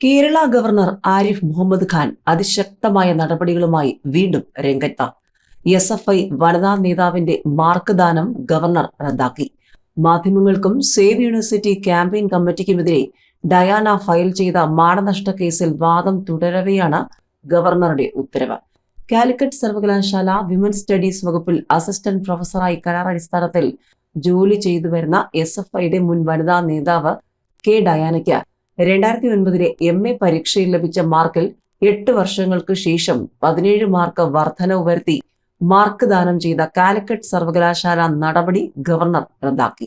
Kerala governor Arif Muhammad Khan അതിശക്തമായ നടപടികളുമായി വീണ്ടും രംഗത്ത എസ് എഫ് ഐ വനിതാ നേതാവിന്റെ മാർക്ക് ദാനം ഗവർണർ റദ്ദാക്കി. മാധ്യമങ്ങൾക്കും സേവ് യൂണിവേഴ്സിറ്റി ക്യാമ്പയിൻ കമ്മിറ്റിക്കുമെതിരെ ഡയാന ഫയൽ ചെയ്ത മാനനഷ്ട കേസിൽ വാദം തുടരവെയാണ് ഗവർണറുടെ ഉത്തരവ്. കാലിക്കറ്റ് സർവകലാശാല വിമൻ സ്റ്റഡീസ് വകുപ്പിൽ അസിസ്റ്റന്റ് പ്രൊഫസറായി കരാർ അടിസ്ഥാനത്തിൽ ജോലി ചെയ്തു വരുന്ന എസ് എഫ് ഐയുടെ മുൻ വനിതാ നേതാവ് കെ ഡയാനയ്ക്ക് രണ്ടായിരത്തി ഒൻപതിലെ എം എ പരീക്ഷയിൽ ലഭിച്ച മാർക്കിൽ എട്ട് വർഷങ്ങൾക്ക് ശേഷം പതിനേഴ് മാർക്ക് വർധനവ് വരുത്തി മാർക്ക് ദാനം ചെയ്ത കാലിക്കറ്റ് സർവകലാശാല നടപടി ഗവർണർ റദ്ദാക്കി.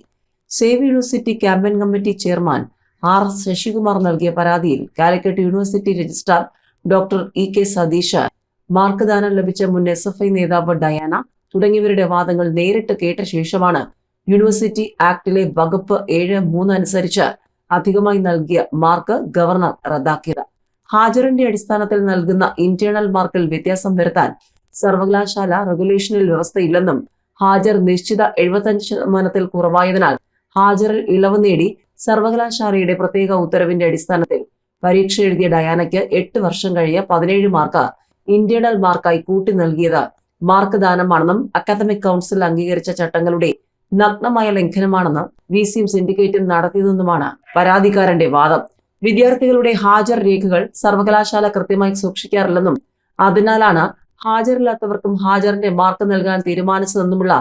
Save university campaign committee chairman R S Sasikumar നൽകിയ പരാതിയിൽ Calicut university registrar doctor E K Satheesh mark ദാനം ലഭിച്ച മുൻ എസ് എഫ് ഐ നേതാവ് ഡയാന തുടങ്ങിയവരുടെ വാദങ്ങൾ നേരിട്ട് കേട്ട ശേഷമാണ് യൂണിവേഴ്സിറ്റി ആക്ടിലെ വകുപ്പ് ഏഴ് മൂന്ന് അനുസരിച്ച് അധികമായി നൽകിയ മാർക്ക് ഗവർണർ റദ്ദാക്കിയത്. ഹാജറിന്റെ അടിസ്ഥാനത്തിൽ നൽകുന്ന ഇന്റേണൽ മാർക്കിൽ വ്യത്യാസം വരുത്താൻ സർവകലാശാല റെഗുലേഷനിൽ വ്യവസ്ഥയില്ലെന്നും ഹാജർ നിശ്ചിത എഴുപത്തഞ്ച് ശതമാനത്തിൽ കുറവായതിനാൽ ഹാജറിൽ ഇളവ് നേടി സർവകലാശാലയുടെ പ്രത്യേക ഉത്തരവിന്റെ അടിസ്ഥാനത്തിൽ പരീക്ഷ എഴുതിയ ഡയാനയ്ക്ക് എട്ട് വർഷം കഴിയ പതിനേഴ് മാർക്ക് ഇന്റേണൽ മാർക്കായി കൂട്ടി നൽകിയത് മാർക്ക് ദാനമാണെന്നും അക്കാദമിക് കൗൺസിൽ അംഗീകരിച്ച ചട്ടങ്ങളുടെ നഗ്നമായ ലംഘനമാണെന്ന് വി സിയും സിൻഡിക്കേറ്റും നടത്തിയതെന്നുമാണ് പരാതിക്കാരന്റെ വാദം. വിദ്യാർത്ഥികളുടെ ഹാജർ രേഖകൾ സർവകലാശാല കൃത്യമായി സൂക്ഷിക്കാറില്ലെന്നും അതിനാലാണ് ഹാജരില്ലാത്തവർക്കും ഹാജറിന്റെ മാർക്ക് നൽകാൻ തീരുമാനിച്ചതെന്നുമുള്ള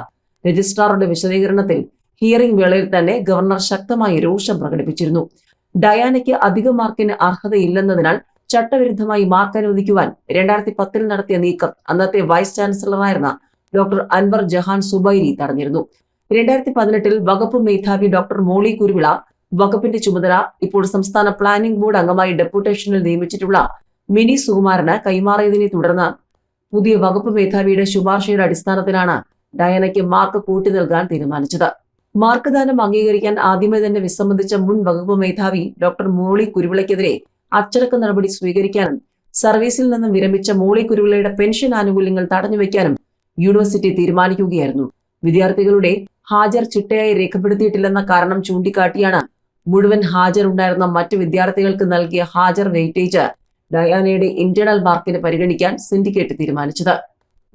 രജിസ്ട്രാറുടെ വിശദീകരണത്തിൽ ഹിയറിംഗ് വേളയിൽ തന്നെ ഗവർണർ ശക്തമായി രോഷം പ്രകടിപ്പിച്ചിരുന്നു. ഡയാനയ്ക്ക് അധിക മാർക്കിന് അർഹതയില്ലെന്നതിനാൽ ചട്ടവിരുദ്ധമായി മാർക്ക് അനുവദിക്കുവാൻ രണ്ടായിരത്തി പത്തിൽ നടത്തിയ നീക്കം അന്നത്തെ വൈസ് ചാൻസലറായിരുന്ന ഡോക്ടർ അൻവർ ജഹാൻ സുബൈരി തടഞ്ഞിരുന്നു. രണ്ടായിരത്തി പതിനെട്ടിൽ വകുപ്പ് മേധാവി ഡോക്ടർ മോളി കുരുവിള വകുപ്പിന്റെ ചുമതല ഇപ്പോൾ സംസ്ഥാന പ്ലാനിംഗ് ബോർഡ് അംഗമായി ഡെപ്യൂട്ടേഷനിൽ നിയമിച്ചിട്ടുള്ള മിനി സുകുമാരന് കൈമാറിയതിനെ തുടർന്ന് പുതിയ വകുപ്പ് മേധാവിയുടെ ശുപാർശയുടെ അടിസ്ഥാനത്തിലാണ് ഡയനയ്ക്ക് മാർക്ക് കൂട്ടി നൽകാൻ തീരുമാനിച്ചത്. മാർക്ക് ദാനം അംഗീകരിക്കാൻ ആദ്യമേ തന്നെ വിസമ്മതിച്ച മുൻ വകുപ്പ് മേധാവി ഡോക്ടർ മോളി കുരുവിളയ്ക്കെതിരെ അച്ചടക്ക നടപടി സ്വീകരിക്കാനും സർവീസിൽ നിന്നും വിരമിച്ച മോളി കുരുവിളയുടെ പെൻഷൻ ആനുകൂല്യങ്ങൾ തടഞ്ഞുവെക്കാനും യൂണിവേഴ്സിറ്റി തീരുമാനിക്കുകയായിരുന്നു. വിദ്യാർത്ഥികളുടെ ഹാജർ ചിട്ടയായി രേഖപ്പെടുത്തിയിട്ടില്ലെന്ന കാരണം ചൂണ്ടിക്കാട്ടിയാണ് മുഴുവൻ ഹാജർ ഉണ്ടായിരുന്ന മറ്റ് വിദ്യാർത്ഥികൾക്ക് നൽകിയ ഹാജർ വെയിറ്റേജ് ഡയാനയുടെ ഇന്റേണൽ മാർക്കിന് പരിഗണിക്കാൻ സിൻഡിക്കേറ്റ് തീരുമാനിച്ചത്.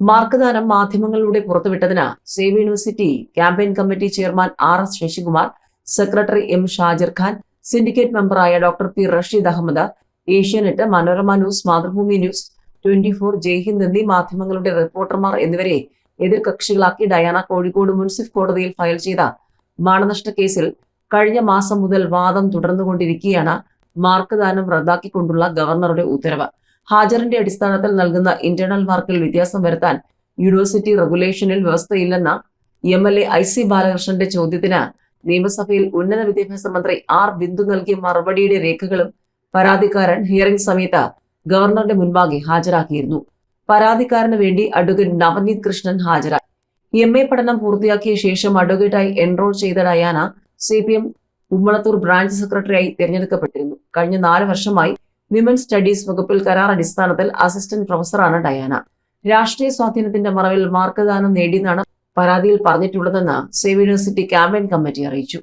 മാർക്ക് ദാനം മാധ്യമങ്ങളിലൂടെ പുറത്തുവിട്ടതിന് save university campaign committee chairman R S Sasikumar secretary M Shajar Khan syndicate മെമ്പറായ doctor P Rasheed Ahammed Asianet Manorama news Mathrubhumi news twenty four Jaihind എന്നീ മാധ്യമങ്ങളുടെ റിപ്പോർട്ടർമാർ എന്നിവരെ എതിർകക്ഷികളാക്കി ഡയാന കോഴിക്കോട് മുൻസിഫ് കോടതിയിൽ ഫയൽ ചെയ്ത മാനനഷ്ട കേസിൽ കഴിഞ്ഞ മാസം മുതൽ വാദം തുടർന്നുകൊണ്ടിരിക്കെയാണ് മാർക്ക് ദാനം റദ്ദാക്കിക്കൊണ്ടുള്ള ഗവർണറുടെ ഉത്തരവ്. ഹാജറിന്റെ അടിസ്ഥാനത്തിൽ നൽകുന്ന ഇന്റേണൽ മാർക്കിൽ വ്യത്യാസം വരുത്താൻ യൂണിവേഴ്സിറ്റി റെഗുലേഷനിൽ വ്യവസ്ഥയില്ലെന്ന M L A I C ബാലകൃഷ്ണന്റെ ചോദ്യത്തിന് നിയമസഭയിൽ ഉന്നത വിദ്യാഭ്യാസ മന്ത്രി ആർ ബിന്ദു നൽകിയ മറുപടിയുടെ രേഖകളും പരാതിക്കാരൻ ഹിയറിംഗ് സമയത്ത് ഗവർണറുടെ മുൻപാകെ ഹാജരാക്കിയിരുന്നു. പരാതിക്കാരന് വേണ്ടി അഡ്വക്കേറ്റ് നവനീത് കൃഷ്ണൻ ഹാജരായി. എം എ പഠനം പൂർത്തിയാക്കിയ ശേഷം അഡ്വക്കേറ്റായി എൻറോൾ ചെയ്ത Diana C P M Ummalathur branch സെക്രട്ടറിയായി തിരഞ്ഞെടുക്കപ്പെട്ടിരുന്നു. കഴിഞ്ഞ നാല് വർഷമായി വിമൻ സ്റ്റഡീസ് വകുപ്പിൽ കരാർ അടിസ്ഥാനത്തിൽ അസിസ്റ്റന്റ് പ്രൊഫസറാണ് ഡയാന. രാഷ്ട്രീയ സ്വാധീനത്തിന്റെ മറവിൽ മാർക്കദാനം നേടിയെന്നാണ് പരാതിയിൽ പറഞ്ഞിട്ടുള്ളതെന്ന് സേവ് യൂണിവേഴ്സിറ്റി ക്യാമ്പയിൻ കമ്മിറ്റി അറിയിച്ചു.